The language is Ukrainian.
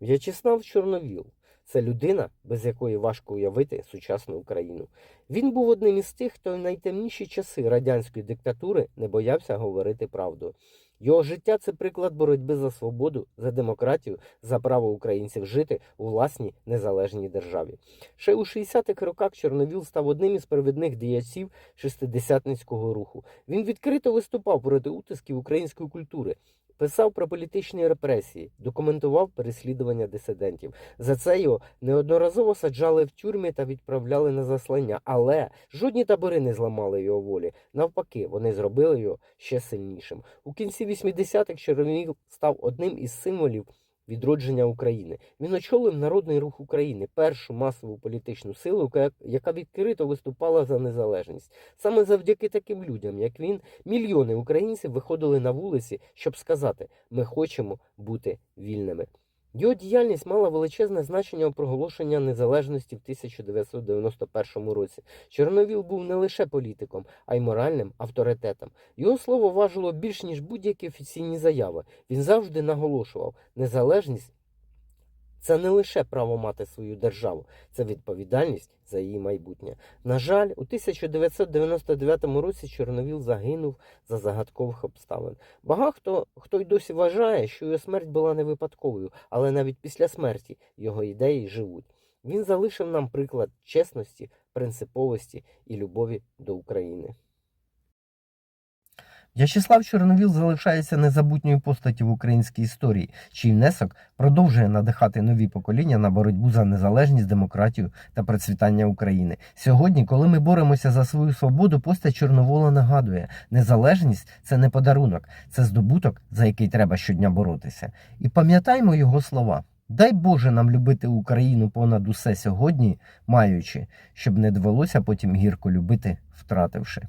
В'ячеслав Чорновіл це людина, без якої важко уявити сучасну Україну. Він був одним із тих, хто в найтемніші часи радянської диктатури не боявся говорити правду. Його життя це приклад боротьби за свободу, за демократію, за право українців жити у власній незалежній державі. Ще у 60-х роках Чорновіл став одним із провідних діячів шестидесятницького руху. Він відкрито виступав проти утисків української культури, писав про політичні репресії, документував переслідування дисидентів. За це його неодноразово саджали в тюрмі та відправляли на заслання, але жодні табори не зламали його волі. Навпаки, вони зробили його ще сильнішим. У кінці 80-х Чорновіл став одним із символів відродження України. Він очолив Народний рух України, першу масову політичну силу, яка- відкрито виступала за незалежність. Саме завдяки таким людям, як він, мільйони українців виходили на вулиці, щоб сказати: ми хочемо бути вільними. Його діяльність мала величезне значення у проголошення незалежності в 1991 році. Чорновіл був не лише політиком, а й моральним авторитетом. Його слово важило більш ніж будь-які офіційні заяви. Він завжди наголошував, незалежність це не лише право мати свою державу, це відповідальність за її майбутнє. На жаль, у 1999 році Чорновіл загинув за загадкових обставин. Багато хто, хто й досі вважає, що його смерть була не випадковою, але навіть після смерті його ідеї живуть. Він залишив нам приклад чесності, принциповості і любові до України. В'ячеслав Чорновіл залишається незабутньою постаттю в українській історії, чий внесок продовжує надихати нові покоління на боротьбу за незалежність, демократію та процвітання України. Сьогодні, коли ми боремося за свою свободу, постать Чорновола нагадує: незалежність це не подарунок, це здобуток, за який треба щодня боротися. І пам'ятаймо його слова. Дай Боже нам любити Україну понад усе сьогодні, маючи, щоб не довелося потім гірко любити, втративши.